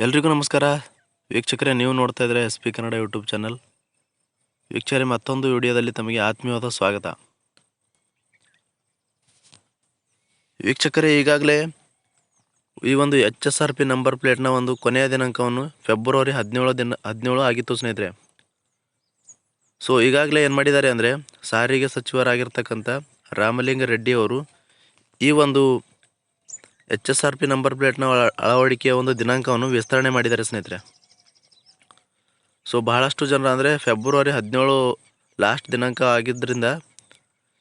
ಎಲ್ರಿಗೂ ನಮಸ್ಕಾರ. ವೀಕ್ಷಕರೇ, ನೀವು ನೋಡ್ತಾ ಇದ್ದರೆ S P Kannada YouTube channel. ವೀಕ್ಷಕರೇ, ಮತ್ತೊಂದು ವಿಡಿಯೋದಲ್ಲಿ ತಮಗೆ ಆತ್ಮೀಯವಾದ ಸ್ವಾಗತ. ವೀಕ್ಷಕರೇ, ಈಗಾಗಲೇ ಈ ಒಂದು H S R P number ಪ್ಲೇಟ್ನ ಒಂದು ಕೊನೆಯ ದಿನಾಂಕವನ್ನು ಫೆಬ್ರವರಿ ಹದಿನೇಳು ದಿನ, ಹದಿನೇಳು ಆಗಿತ್ತು ಸ್ನೇಹಿತರೆ. ಸೊ, ಈಗಾಗಲೇ ಏನು ಮಾಡಿದ್ದಾರೆ ಅಂದರೆ ಸಾರಿಗೆ ಸಚಿವರಾಗಿರ್ತಕ್ಕಂಥ ರಾಮಲಿಂಗ ರೆಡ್ಡಿ ಅವರು ಈ ಒಂದು H S R P number ಪ್ಲೇಟ್ನ ಅಳ- ಅಳವಡಿಕೆಯ ಒಂದು ದಿನಾಂಕವನ್ನು ವಿಸ್ತರಣೆ ಮಾಡಿದ್ದಾರೆ ಸ್ನೇಹಿತರೆ. ಸೊ, ಬಹಳಷ್ಟು ಜನರು ಅಂದರೆ ಫೆಬ್ರವರಿ ಹದಿನೇಳು ಲಾಸ್ಟ್ ದಿನಾಂಕ ಆಗಿದ್ದರಿಂದ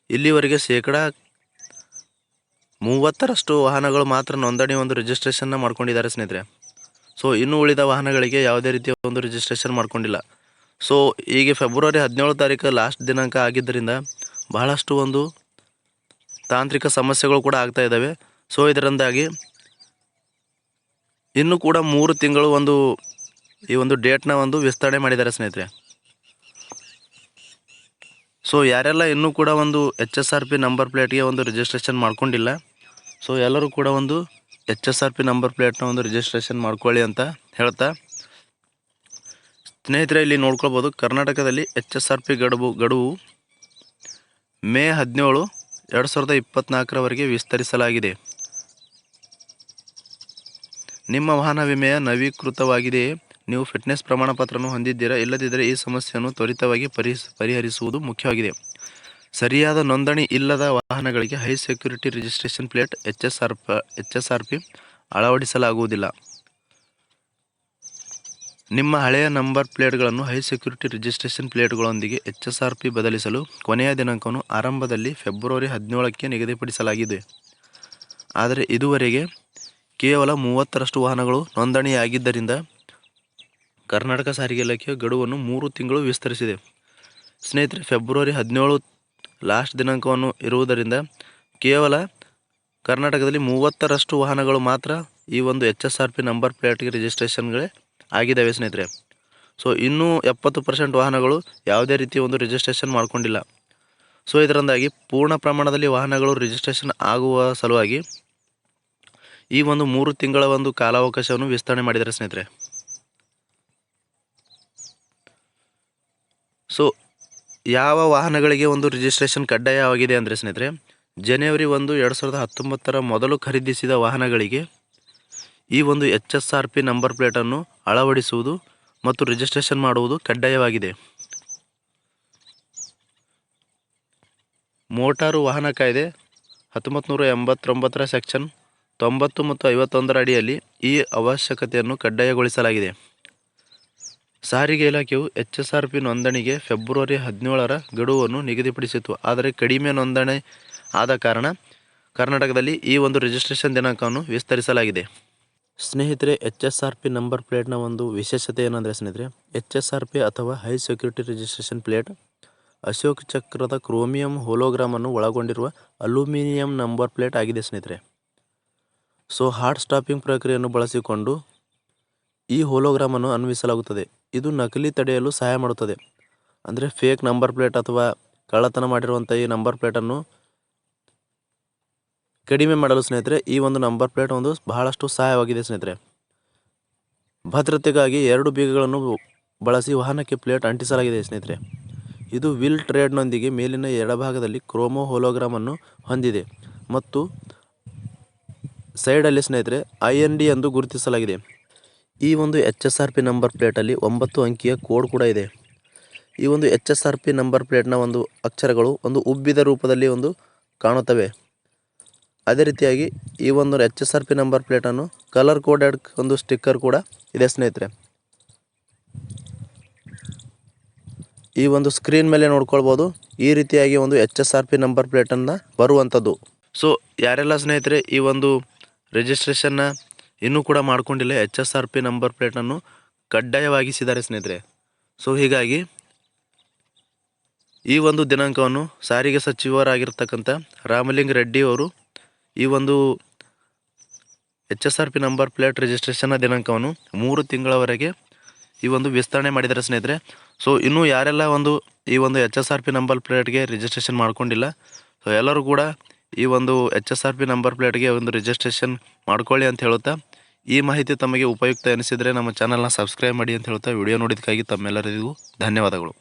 ಇಲ್ಲಿವರೆಗೆ ಶೇಕಡ ಮೂವತ್ತರಷ್ಟು ವಾಹನಗಳು ಮಾತ್ರ ನೋಂದಣಿ ಒಂದು ರಿಜಿಸ್ಟ್ರೇಷನ್ನ ಮಾಡ್ಕೊಂಡಿದ್ದಾರೆ ಸ್ನೇಹಿತರೆ. ಸೊ, ಇನ್ನು ಉಳಿದ ವಾಹನಗಳಿಗೆ ಯಾವುದೇ ರೀತಿಯ ಒಂದು ರಿಜಿಸ್ಟ್ರೇಷನ್ ಮಾಡ್ಕೊಂಡಿಲ್ಲ. ಸೊ ಈಗ ಫೆಬ್ರವರಿ ಹದಿನೇಳು ತಾರೀಕು ಲಾಸ್ಟ್ ದಿನಾಂಕ ಆಗಿದ್ದರಿಂದ ಬಹಳಷ್ಟು ಒಂದು ತಾಂತ್ರಿಕ ಸಮಸ್ಯೆಗಳು ಕೂಡ ಆಗ್ತಾ ಇದ್ದಾವೆ. ಸೊ ಇದರಿಂದಾಗಿ ಇನ್ನೂ ಕೂಡ ಮೂರು ತಿಂಗಳು ಒಂದು ಈ ಒಂದು ಡೇಟ್ನ ಒಂದು ವಿಸ್ತರಣೆ ಮಾಡಿದ್ದಾರೆ ಸ್ನೇಹಿತರೆ. ಸೊ ಯಾರೆಲ್ಲ ಇನ್ನೂ ಕೂಡ ಒಂದು H S R P number ಪ್ಲೇಟ್ಗೆ ಒಂದು ರಿಜಿಸ್ಟ್ರೇಷನ್ ಮಾಡ್ಕೊಂಡಿಲ್ಲ, ಸೊ ಎಲ್ಲರೂ ಕೂಡ ಒಂದು H S R P number ಪ್ಲೇಟ್ನ ಒಂದು ರಿಜಿಸ್ಟ್ರೇಷನ್ ಮಾಡ್ಕೊಳ್ಳಿ ಅಂತ ಹೇಳ್ತಾ ಸ್ನೇಹಿತರೆ ಇಲ್ಲಿ ನೋಡ್ಕೊಳ್ಬೋದು, ಕರ್ನಾಟಕದಲ್ಲಿ ಎಚ್ ಎಸ್ ಆರ್ ಪಿ ಗಡುವು ಗಡುವು ಮೇ ಹದಿನೇಳು, ಎರಡು ಸಾವಿರದ ಇಪ್ಪತ್ತ್ನಾಲ್ಕರವರೆಗೆ ವಿಸ್ತರಿಸಲಾಗಿದೆ. ನಿಮ್ಮ ವಾಹನ ವಿಮೆಯ ನವೀಕೃತವಾಗಿದೆಯೇ ನೀವು ಫಿಟ್ನೆಸ್ ಪ್ರಮಾಣ ಪತ್ರವನ್ನು ಹೊಂದಿದ್ದೀರಾ? ಇಲ್ಲದಿದ್ದರೆ ಈ ಸಮಸ್ಯೆಯನ್ನು ತ್ವರಿತವಾಗಿ ಪರಿಸ್ ಪರಿಹರಿಸುವುದು ಮುಖ್ಯವಾಗಿದೆ. ಸರಿಯಾದ ನೋಂದಣಿ ಇಲ್ಲದ ವಾಹನಗಳಿಗೆ high security registration plate, H S R P, H S R P ಅಳವಡಿಸಲಾಗುವುದಿಲ್ಲ. ನಿಮ್ಮ ಹಳೆಯ ನಂಬರ್ ಪ್ಲೇಟ್ಗಳನ್ನು ಹೈ ಸೆಕ್ಯೂರಿಟಿ ರಿಜಿಸ್ಟ್ರೇಷನ್ ಪ್ಲೇಟ್ಗಳೊಂದಿಗೆ ಎಚ್ ಎಸ್ ಆರ್ ಪಿ ಬದಲಿಸಲು ಕೊನೆಯ ದಿನಾಂಕವನ್ನು ಆರಂಭದಲ್ಲಿ ಫೆಬ್ರವರಿ ಹದಿನೇಳಕ್ಕೆ ನಿಗದಿಪಡಿಸಲಾಗಿದೆ. ಆದರೆ ಇದುವರೆಗೆ ಕೇವಲ ಮೂವತ್ತರಷ್ಟು ವಾಹನಗಳು ನೋಂದಣಿಯಾಗಿದ್ದರಿಂದ ಕರ್ನಾಟಕ ಸಾರಿಗೆ ಇಲಾಖೆಯ ಗಡುವನ್ನು ಮೂರು ತಿಂಗಳು ವಿಸ್ತರಿಸಿದೆ. ಸ್ನೇಹಿತರೆ, ಫೆಬ್ರವರಿ ಹದಿನೇಳು ಲಾಸ್ಟ್ ದಿನಾಂಕವನ್ನು ಇರುವುದರಿಂದ ಕೇವಲ ಕರ್ನಾಟಕದಲ್ಲಿ ಮೂವತ್ತರಷ್ಟು ವಾಹನಗಳು ಮಾತ್ರ ಈ ಒಂದು H S R P number ಪ್ಲೇಟ್ಗೆ ರಿಜಿಸ್ಟ್ರೇಷನ್ಗಳೇ ಆಗಿದ್ದಾವೆ ಸ್ನೇಹಿತರೆ. ಸೊ, ಇನ್ನೂ ಎಪ್ಪತ್ತು ಪರ್ಸೆಂಟ್ ವಾಹನಗಳು ಯಾವುದೇ ರೀತಿಯ ಒಂದು ರಿಜಿಸ್ಟ್ರೇಷನ್ ಮಾಡಿಕೊಂಡಿಲ್ಲ. ಸೊ, ಇದರಿಂದಾಗಿ ಪೂರ್ಣ ಪ್ರಮಾಣದಲ್ಲಿ ವಾಹನಗಳು ರಿಜಿಸ್ಟ್ರೇಷನ್ ಆಗುವ ಸಲುವಾಗಿ ಈ ಒಂದು ಮೂರು ತಿಂಗಳ ಒಂದು ಕಾಲಾವಕಾಶವನ್ನು ವಿಸ್ತರಣೆ ಮಾಡಿದ್ದಾರೆ ಸ್ನೇಹಿತರೆ. ಸೊ ಯಾವ ವಾಹನಗಳಿಗೆ ಒಂದು ರಿಜಿಸ್ಟ್ರೇಷನ್ ಕಡ್ಡಾಯವಾಗಿದೆ ಅಂದರೆ ಸ್ನೇಹಿತರೆ ಜನವರಿ ಒಂದು, ಎರಡು ಸಾವಿರದ ಹತ್ತೊಂಬತ್ತರ ಮೊದಲು ಖರೀದಿಸಿದ ವಾಹನಗಳಿಗೆ ಈ ಒಂದು H S R P number ಪ್ಲೇಟನ್ನು ಅಳವಡಿಸುವುದು ಮತ್ತು ರಿಜಿಸ್ಟ್ರೇಷನ್ ಮಾಡುವುದು ಕಡ್ಡಾಯವಾಗಿದೆ. ಮೋಟಾರು ವಾಹನ ಕಾಯ್ದೆ ಹತ್ತೊಂಬತ್ತು ನೂರ ಎಂಬತ್ತೊಂಬತ್ತರ ಸೆಕ್ಷನ್ ತೊಂಬತ್ತು ಮತ್ತು ಐವತ್ತೊಂದರ ಅಡಿಯಲ್ಲಿ ಈ ಅವಶ್ಯಕತೆಯನ್ನು ಕಡ್ಡಾಯಗೊಳಿಸಲಾಗಿದೆ. ಸಾರಿಗೆ ಇಲಾಖೆಯು ಎಚ್ ಎಸ್ ಆರ್ ಪಿ ನೋಂದಣಿಗೆ ಫೆಬ್ರವರಿ ಹದಿನೇಳರ ಗಡುವನ್ನು ನಿಗದಿಪಡಿಸಿತ್ತು. ಆದರೆ ಕಡಿಮೆ ನೋಂದಣಿ ಆದ ಕಾರಣ ಕರ್ನಾಟಕದಲ್ಲಿ ಈ ಒಂದು ರಿಜಿಸ್ಟ್ರೇಷನ್ ದಿನಾಂಕವನ್ನು ವಿಸ್ತರಿಸಲಾಗಿದೆ. ಸ್ನೇಹಿತರೆ, H S R P number ಪ್ಲೇಟ್ನ ಒಂದು ವಿಶೇಷತೆ ಏನಂದರೆ ಸ್ನೇಹಿತರೆ, ಎಚ್ ಎಸ್ ಆರ್ ಪಿ ಅಥವಾ high security registration plate Ashok ಚಕ್ರದ ಕ್ರೋಮಿಯಂ ಹೋಲೋಗ್ರಾಮನ್ನು ಒಳಗೊಂಡಿರುವ ಅಲ್ಯೂಮಿನಿಯಂ ನಂಬರ್ ಪ್ಲೇಟ್ ಆಗಿದೆ ಸ್ನೇಹಿತರೆ. ಸೊ ಹಾರ್ಟ್ ಸ್ಟಾಪಿಂಗ್ ಪ್ರಕ್ರಿಯೆಯನ್ನು ಬಳಸಿಕೊಂಡು ಈ ಹೋಲೋಗ್ರಾಮನ್ನು ಅನ್ವಯಿಸಲಾಗುತ್ತದೆ. ಇದು ನಕಲಿ ತಡೆಯಲು ಸಹಾಯ ಮಾಡುತ್ತದೆ. ಅಂದರೆ ಫೇಕ್ ನಂಬರ್ ಪ್ಲೇಟ್ ಅಥವಾ ಕಳ್ಳತನ ಮಾಡಿರುವಂಥ ಈ ನಂಬರ್ ಪ್ಲೇಟನ್ನು ಕಡಿಮೆ ಮಾಡಲು ಸ್ನೇಹಿತರೆ, ಈ ಒಂದು ನಂಬರ್ ಪ್ಲೇಟ್ ಒಂದು ಬಹಳಷ್ಟು ಸಹಾಯವಾಗಿದೆ ಸ್ನೇಹಿತರೆ. ಭದ್ರತೆಗಾಗಿ ಎರಡು ಬೀಗಗಳನ್ನು ಬಳಸಿ ವಾಹನಕ್ಕೆ ಪ್ಲೇಟ್ ಅಂಟಿಸಲಾಗಿದೆ ಸ್ನೇಹಿತರೆ. ಇದು ವಿಲ್ ಟ್ರೇಡ್ನೊಂದಿಗೆ ಮೇಲಿನ ಎಡಭಾಗದಲ್ಲಿ ಕ್ರೋಮೋ ಹೋಲೋಗ್ರಾಮನ್ನು ಹೊಂದಿದೆ. ಮತ್ತು ಸೈಡಲ್ಲಿ ಸ್ನೇಹಿತರೆ ಐ ಎನ್ ಡಿ ಎಂದು ಗುರುತಿಸಲಾಗಿದೆ. ಈ ಒಂದು H S R P number ಪ್ಲೇಟಲ್ಲಿ ಒಂಬತ್ತು ಅಂಕಿಯ ಕೋಡ್ ಕೂಡ ಇದೆ. ಈ ಒಂದು H S R P number ಪ್ಲೇಟ್ನ ಒಂದು ಅಕ್ಷರಗಳು ಒಂದು ಉಬ್ಬಿದ ರೂಪದಲ್ಲಿ ಒಂದು ಕಾಣುತ್ತವೆ. ಅದೇ ರೀತಿಯಾಗಿ ಈ ಒಂದು H S R P number ಪ್ಲೇಟನ್ನು colour coded ಒಂದು ಸ್ಟಿಕ್ಕರ್ ಕೂಡ ಇದೆ ಸ್ನೇಹಿತರೆ. ಈ ಒಂದು ಸ್ಕ್ರೀನ್ ಮೇಲೆ ನೋಡ್ಕೊಳ್ಬೋದು, ಈ ರೀತಿಯಾಗಿ ಒಂದು H S R P number ಪ್ಲೇಟನ್ನು ಬರುವಂಥದ್ದು. ಸೊ ಯಾರೆಲ್ಲ ಸ್ನೇಹಿತರೆ, ಈ ಒಂದು ರಿಜಿಸ್ಟ್ರೇಷನ್ನ ಇನ್ನೂ ಕೂಡ ಮಾಡ್ಕೊಂಡಿಲ್ಲ. H S R P number ಪ್ಲೇಟನ್ನು ಕಡ್ಡಾಯವಾಗಿಸಿದ್ದಾರೆ ಸ್ನೇಹಿತರೆ. ಸೊ ಹೀಗಾಗಿ ಈ ಒಂದು ದಿನಾಂಕವನ್ನು ಸಾರಿಗೆ ಸಚಿವರಾಗಿರ್ತಕ್ಕಂಥ ರಾಮಲಿಂಗ ರೆಡ್ಡಿ ಅವರು ಈ ಒಂದು H S R P number plate ರಿಜಿಸ್ಟ್ರೇಷನ್ನ ದಿನಾಂಕವನ್ನು ಮೂರು ತಿಂಗಳವರೆಗೆ ಈ ಒಂದು ವಿಸ್ತರಣೆ ಮಾಡಿದ್ದಾರೆ ಸ್ನೇಹಿತರೆ. ಸೊ ಇನ್ನೂ ಯಾರೆಲ್ಲ ಒಂದು ಈ ಒಂದು H S R P number ಪ್ಲೇಟ್ಗೆ ರಿಜಿಸ್ಟ್ರೇಷನ್ ಮಾಡ್ಕೊಂಡಿಲ್ಲ. ಸೊ ಎಲ್ಲರೂ ಕೂಡ ಈ ಒಂದು H S R P number ಪ್ಲೇಟ್ಗೆ ಒಂದು ರಿಜಿಸ್ಟ್ರೇಷನ್ ಮಾಡ್ಕೊಳ್ಳಿ ಅಂತ ಹೇಳುತ್ತಾ, ಈ ಮಾಹಿತಿ ತಮಗೆ ಉಪಯುಕ್ತ ಎನಿಸಿದರೆ ನಮ್ಮ ಚಾನಲ್ನ ಸಬ್ಸ್ಕ್ರೈಬ್ ಮಾಡಿ ಅಂತ ಹೇಳ್ತಾ ವಿಡಿಯೋ ನೋಡಿದ್ದಕ್ಕಾಗಿ ತಮ್ಮೆಲ್ಲರಿಗೂ ಧನ್ಯವಾದಗಳು.